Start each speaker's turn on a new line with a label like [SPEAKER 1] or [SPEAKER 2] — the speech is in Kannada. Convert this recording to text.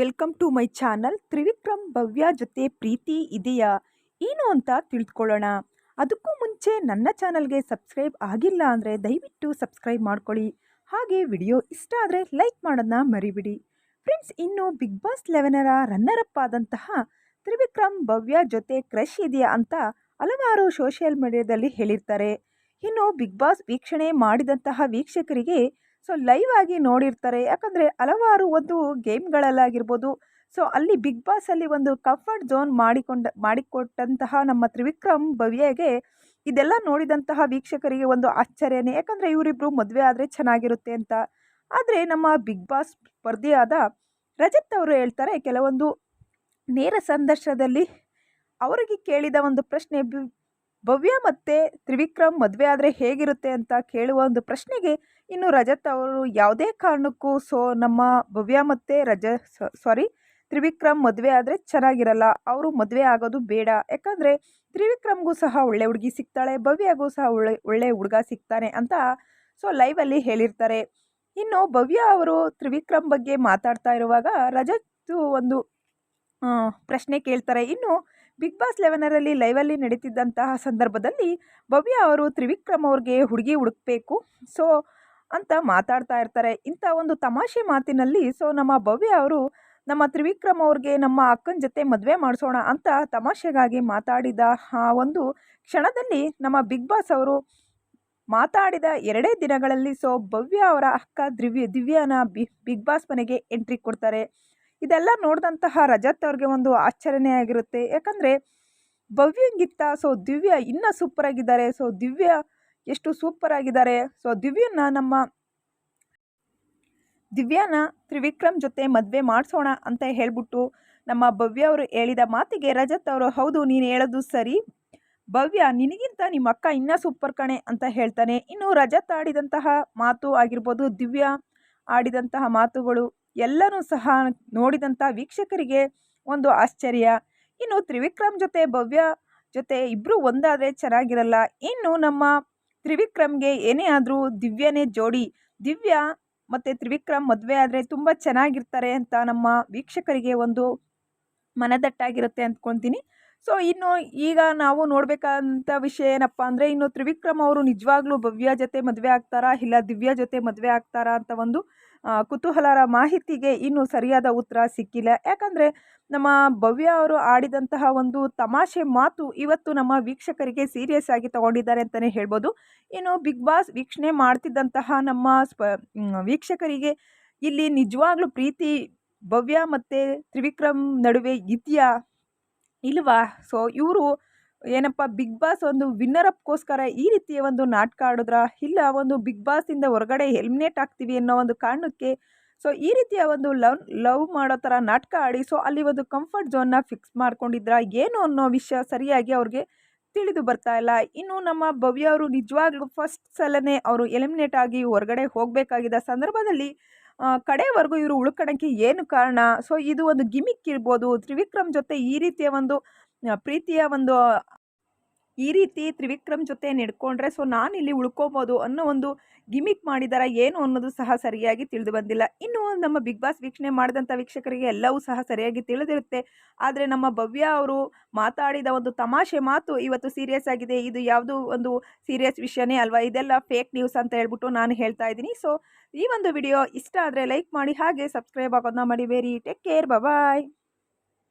[SPEAKER 1] Welcome to my channel Trivikram Bhavya ಜೊತೆ ಪ್ರೀತಿ ಇದೆಯಾ? ಏನು ಅಂತ ತಿಳ್ಕೊಳ್ಳೋಣ. ಅದಕ್ಕೂ ಮುಂಚೆ ನನ್ನ ಚಾನಲ್ಗೆ ಸಬ್ಸ್ಕ್ರೈಬ್ ಆಗಿಲ್ಲ ಅಂದರೆ ದಯವಿಟ್ಟು ಸಬ್ಸ್ಕ್ರೈಬ್ ಮಾಡ್ಕೊಳ್ಳಿ. ಹಾಗೆ ವಿಡಿಯೋ ಇಷ್ಟ ಆದರೆ ಲೈಕ್ ಮಾಡೋದನ್ನ ಮರಿಬಿಡಿ. ಫ್ರೆಂಡ್ಸ್ ಇನ್ನು ಬಿಗ್ ಬಾಸ್ ಲೆವೆನರ ರನ್ನರ್ ಅಪ್ ಆದಂತಹ ತ್ರಿವಿಕ್ರಮ್ ಭವ್ಯ ಜೊತೆ ಕ್ರಶ್ ಇದೆಯಾ ಅಂತ ಹಲವಾರು ಸೋಷಿಯಲ್ ಮೀಡಿಯಾದಲ್ಲಿ ಹೇಳಿರ್ತಾರೆ. ಇನ್ನು ಬಿಗ್ ಬಾಸ್ ವೀಕ್ಷಣೆ ಮಾಡಿದಂತಹ ವೀಕ್ಷಕರಿಗೆ ಸೊ ಲೈವ್ ಆಗಿ ನೋಡಿರ್ತಾರೆ. ಯಾಕಂದರೆ ಹಲವಾರು ಒಂದು ಗೇಮ್ಗಳಲ್ಲಾಗಿರ್ಬೋದು. ಸೊ ಅಲ್ಲಿ ಬಿಗ್ ಬಾಸಲ್ಲಿ ಒಂದು ಕಂಫರ್ಟ್ ಝೋನ್ ಮಾಡಿಕೊಂಡ, ಮಾಡಿಕೊಟ್ಟಂತಹ ನಮ್ಮ ತ್ರಿವಿಕ್ರಮ್ ಭವ್ಯಗೆ ಇದೆಲ್ಲ ನೋಡಿದಂತಹ ವೀಕ್ಷಕರಿಗೆ ಒಂದು ಆಶ್ಚರ್ಯನೇ. ಯಾಕಂದರೆ ಇವರಿಬ್ಬರು ಮದುವೆ ಆದರೆ ಚೆನ್ನಾಗಿರುತ್ತೆ ಅಂತ. ಆದರೆ ನಮ್ಮ ಬಿಗ್ ಬಾಸ್ ಸ್ಪರ್ಧಿಯಾದ ರಜತ್ ಅವರು ಹೇಳ್ತಾರೆ, ಕೆಲವೊಂದು ನೇರ ಸಂದರ್ಶನದಲ್ಲಿ ಅವರಿಗೆ ಕೇಳಿದ ಒಂದು ಪ್ರಶ್ನೆ ಭವ್ಯ ಮತ್ತು ತ್ರಿವಿಕ್ರಮ್ ಮದುವೆ ಆದರೆ ಹೇಗಿರುತ್ತೆ ಅಂತ ಕೇಳುವ ಒಂದು ಪ್ರಶ್ನೆಗೆ ಇನ್ನು ರಜತ್ ಅವರು ಯಾವುದೇ ಕಾರಣಕ್ಕೂ ಸೊ, ನಮ್ಮ ಭವ್ಯ ಮತ್ತು ರಜ ಸಾರಿ ತ್ರಿವಿಕ್ರಮ್ ಮದುವೆ ಆದರೆ ಚೆನ್ನಾಗಿರಲ್ಲ. ಅವರು ಮದುವೆ ಆಗೋದು ಬೇಡ. ಯಾಕಂದರೆ ತ್ರಿವಿಕ್ರಮ್ಗೂ ಸಹ ಒಳ್ಳೆ ಹುಡುಗಿ ಸಿಗ್ತಾಳೆ, ಭವ್ಯಗೂ ಸಹ ಒಳ್ಳೆ ಒಳ್ಳೆ ಹುಡುಗ ಸಿಗ್ತಾನೆ ಅಂತ ಸೊ ಲೈವಲ್ಲಿ ಹೇಳಿರ್ತಾರೆ. ಇನ್ನು ಭವ್ಯ ಅವರು ತ್ರಿವಿಕ್ರಮ್ ಬಗ್ಗೆ ಮಾತಾಡ್ತಾ ಇರುವಾಗ ರಜತ್ ಒಂದು ಪ್ರಶ್ನೆ ಕೇಳ್ತಾರೆ. ಇನ್ನು ಬಿಗ್ ಬಾಸ್ ಲೆವೆನರಲ್ಲಿ ಲೈವಲ್ಲಿ ನಡೀತಿದ್ದಂತಹ ಸಂದರ್ಭದಲ್ಲಿ ಭವ್ಯ ಅವರು ತ್ರಿವಿಕ್ರಮ್ ಅವ್ರಿಗೆ ಹುಡುಗಿ ಹುಡುಕ್ಬೇಕು, ಸೊ ಅಂತ ಮಾತಾಡ್ತಾ ಇರ್ತಾರೆ. ಇಂಥ ಒಂದು ತಮಾಷೆ ಮಾತಿನಲ್ಲಿ, ಸೊ ನಮ್ಮ ಭವ್ಯ ಅವರು ನಮ್ಮ ತ್ರಿವಿಕ್ರಮ್ ಅವ್ರಿಗೆ ನಮ್ಮ ಅಕ್ಕನ ಜೊತೆ ಮದುವೆ ಮಾಡಿಸೋಣ ಅಂತ ತಮಾಷೆಗಾಗಿ ಮಾತಾಡಿದ ಆ ಒಂದು ಕ್ಷಣದಲ್ಲಿ ನಮ್ಮ ಬಿಗ್ ಬಾಸ್ ಅವರು ಮಾತಾಡಿದ ಎರಡೇ ದಿನಗಳಲ್ಲಿ, ಸೊ ಭವ್ಯ ಅವರ ಅಕ್ಕ ದಿವ್ಯ ದಿವ್ಯಾನ ಬಿಗ್ ಬಾಸ್ ಮನೆಗೆ ಎಂಟ್ರಿ ಕೊಡ್ತಾರೆ. ಇದೆಲ್ಲ ನೋಡಿದಂತಹ ರಜತ್ ಅವ್ರಿಗೆ ಒಂದು ಆಶ್ಚರ್ಯನೇ ಆಗಿರುತ್ತೆ. ಯಾಕಂದರೆ ಭವ್ಯಂಗಿತ್ತ, ಸೊ ದಿವ್ಯ ಇನ್ನೂ ಸೂಪರ್ ಆಗಿದ್ದಾರೆ. ಸೊ ದಿವ್ಯ ಎಷ್ಟು ಸೂಪರ್ ಆಗಿದ್ದಾರೆ. ಸೊ ದಿವ್ಯನ ನಮ್ಮ ದಿವ್ಯಾನ ತ್ರಿವಿಕ್ರಮ್ ಜೊತೆ ಮದುವೆ ಮಾಡಿಸೋಣ ಅಂತ ಹೇಳ್ಬಿಟ್ಟು ನಮ್ಮ ಭವ್ಯ ಅವರು ಹೇಳಿದ ಮಾತಿಗೆ ರಜತ್ ಅವರು, ಹೌದು, ನೀನು ಹೇಳೋದು ಸರಿ. ಭವ್ಯ, ನಿನಗಿಂತ ನಿಮ್ಮ ಅಕ್ಕ ಇನ್ನೂ ಸೂಪರ್ ಕಣೆ ಅಂತ ಹೇಳ್ತಾನೆ. ಇನ್ನು ರಜತ್ ಆಡಿದಂತಹ ಮಾತು ಆಗಿರ್ಬೋದು, ದಿವ್ಯ ಆಡಿದಂತಹ ಮಾತುಗಳು ಎಲ್ಲನೂ ಸಹ ನೋಡಿದಂಥ ವೀಕ್ಷಕರಿಗೆ ಒಂದು ಆಶ್ಚರ್ಯ. ಇನ್ನು ತ್ರಿವಿಕ್ರಮ್ ಜೊತೆ ಭವ್ಯ ಜೊತೆ ಇಬ್ಬರು ಒಂದಾದರೆ ಚೆನ್ನಾಗಿರಲ್ಲ. ಇನ್ನು ನಮ್ಮ ತ್ರಿವಿಕ್ರಮ್ಗೆ ಏನೇ ಆದರೂ ದಿವ್ಯನೇ ಜೋಡಿ. ದಿವ್ಯ ಮತ್ತು ತ್ರಿವಿಕ್ರಮ್ ಮದುವೆ ಆದರೆ ತುಂಬ ಚೆನ್ನಾಗಿರ್ತಾರೆ ಅಂತ ನಮ್ಮ ವೀಕ್ಷಕರಿಗೆ ಒಂದು ಮನದಟ್ಟಾಗಿರುತ್ತೆ ಅಂದ್ಕೊತೀನಿ. ಸೊ, ಇನ್ನು ಈಗ ನಾವು ನೋಡಬೇಕಂತ ವಿಷಯ ಏನಪ್ಪ ಅಂದರೆ, ಇನ್ನು ತ್ರಿವಿಕ್ರಮ್ ಅವರು ನಿಜವಾಗ್ಲೂ ಭವ್ಯ ಜೊತೆ ಮದುವೆ ಆಗ್ತಾರಾ, ಇಲ್ಲ ದಿವ್ಯ ಜೊತೆ ಮದುವೆ ಆಗ್ತಾರಾ ಅಂತ ಒಂದು ಕುತೂಹಲರ ಮಾಹಿತಿಗೆ ಇನ್ನೂ ಸರಿಯಾದ ಉತ್ತರ ಸಿಕ್ಕಿಲ್ಲ. ಯಾಕಂದರೆ ನಮ್ಮ ಭವ್ಯ ಅವರು ಆಡಿದಂತಹ ಒಂದು ತಮಾಷೆ ಮಾತು ಇವತ್ತು ನಮ್ಮ ವೀಕ್ಷಕರಿಗೆ ಸೀರಿಯಸ್ ಆಗಿ ತಗೊಂಡಿದ್ದಾರೆ ಅಂತಲೇ ಹೇಳ್ಬೋದು. ಇನ್ನು ಬಿಗ್ ಬಾಸ್ ವೀಕ್ಷಣೆ ಮಾಡ್ತಿದ್ದಂತಹ ನಮ್ಮ ಸ್ಪ ವೀಕ್ಷಕರಿಗೆ ಇಲ್ಲಿ ನಿಜವಾಗ್ಲೂ ಪ್ರೀತಿ, ಭವ್ಯ ಮತ್ತು ತ್ರಿವಿಕ್ರಮ್ ನಡುವೆ ಇದೆಯಾ ಇಲ್ವಾ? ಸೊ ಇವರು ಏನಪ್ಪ, ಬಿಗ್ ಬಾಸ್ ಒಂದು ವಿನ್ನರ್ ಅಪ್ಗೋಸ್ಕರ ಈ ರೀತಿಯ ಒಂದು ನಾಟಕ ಆಡಿದ್ರ? ಇಲ್ಲ, ಒಂದು ಬಿಗ್ ಬಾಸಿಂದ ಹೊರಗಡೆ ಎಲಿಮಿನೇಟ್ ಆಗ್ತೀವಿ ಅನ್ನೋ ಒಂದು ಕಾರಣಕ್ಕೆ ಸೊ, ಈ ರೀತಿಯ ಒಂದು ಲವ್ ಲವ್ ಮಾಡೋ ಥರ ನಾಟಕ ಆಡಿ, ಸೊ, ಅಲ್ಲಿ ಒಂದು ಕಂಫರ್ಟ್ ಝೋನ್ನ ಫಿಕ್ಸ್ ಮಾಡ್ಕೊಂಡಿದ್ರ? ಏನು ಅನ್ನೋ ವಿಷಯ ಸರಿಯಾಗಿ ಅವ್ರಿಗೆ ತಿಳಿದು ಬರ್ತಾ ಇಲ್ಲ. ಇನ್ನು ನಮ್ಮ ಭವ್ಯ ಅವರು ನಿಜವಾಗ್ಲೂ ಫಸ್ಟ್ ಸಲನೇ ಅವರು ಎಲಿಮಿನೇಟ್ ಆಗಿ ಹೊರಗಡೆ ಹೋಗಬೇಕಾಗಿದ್ದ ಸಂದರ್ಭದಲ್ಲಿ ಕಡೆವರೆಗೂ ಇವರು ಉಳ್ಕೊಳಕ್ಕೆ ಏನು ಕಾರಣ? ಸೊ ಇದು ಒಂದು ಗಿಮಿಕ್ ಇರ್ಬೋದು. ತ್ರಿವಿಕ್ರಮ್ ಜೊತೆ ಈ ರೀತಿಯ ಒಂದು ಪ್ರೀತಿಯ ಒಂದು ಈ ರೀತಿ ತ್ರಿವಿಕ್ರಮ್ ಜೊತೆ ನಡ್ಕೊಂಡ್ರೆ ಸೊ ಇಲ್ಲಿ ಉಳ್ಕೋಬೋದು ಅನ್ನೋ ಒಂದು ಗಿಮಿಕ್ ಮಾಡಿದಾರ ಏನು ಅನ್ನೋದು ಸಹ ಸರಿಯಾಗಿ ತಿಳಿದು ಬಂದಿಲ್ಲ. ಇನ್ನು ನಮ್ಮ ಬಿಗ್ ಬಾಸ್ ವೀಕ್ಷಣೆ ಮಾಡಿದಂಥ ವೀಕ್ಷಕರಿಗೆ ಎಲ್ಲವೂ ಸಹ ಸರಿಯಾಗಿ ತಿಳಿದಿರುತ್ತೆ. ಆದರೆ ನಮ್ಮ ಭವ್ಯ ಅವರು ಮಾತಾಡಿದ ಒಂದು ತಮಾಷೆ ಮಾತು ಇವತ್ತು ಸೀರಿಯಸ್ ಆಗಿದೆ. ಇದು ಯಾವುದು ಒಂದು ಸೀರಿಯಸ್ ವಿಷಯನೇ ಅಲ್ವಾ? ಇದೆಲ್ಲ ಫೇಕ್ ನ್ಯೂಸ್ ಅಂತ ಹೇಳ್ಬಿಟ್ಟು ನಾನು ಹೇಳ್ತಾ ಇದ್ದೀನಿ. ಸೊ ಈ ಒಂದು ವಿಡಿಯೋ ಇಷ್ಟ ಆದರೆ ಲೈಕ್ ಮಾಡಿ, ಹಾಗೆ ಸಬ್ಸ್ಕ್ರೈಬ್ ಆಗೋದನ್ನ ಮಾಡಿಬೇರಿ ಟೇಕ್ ಕೇರ್ ಬಾಯ್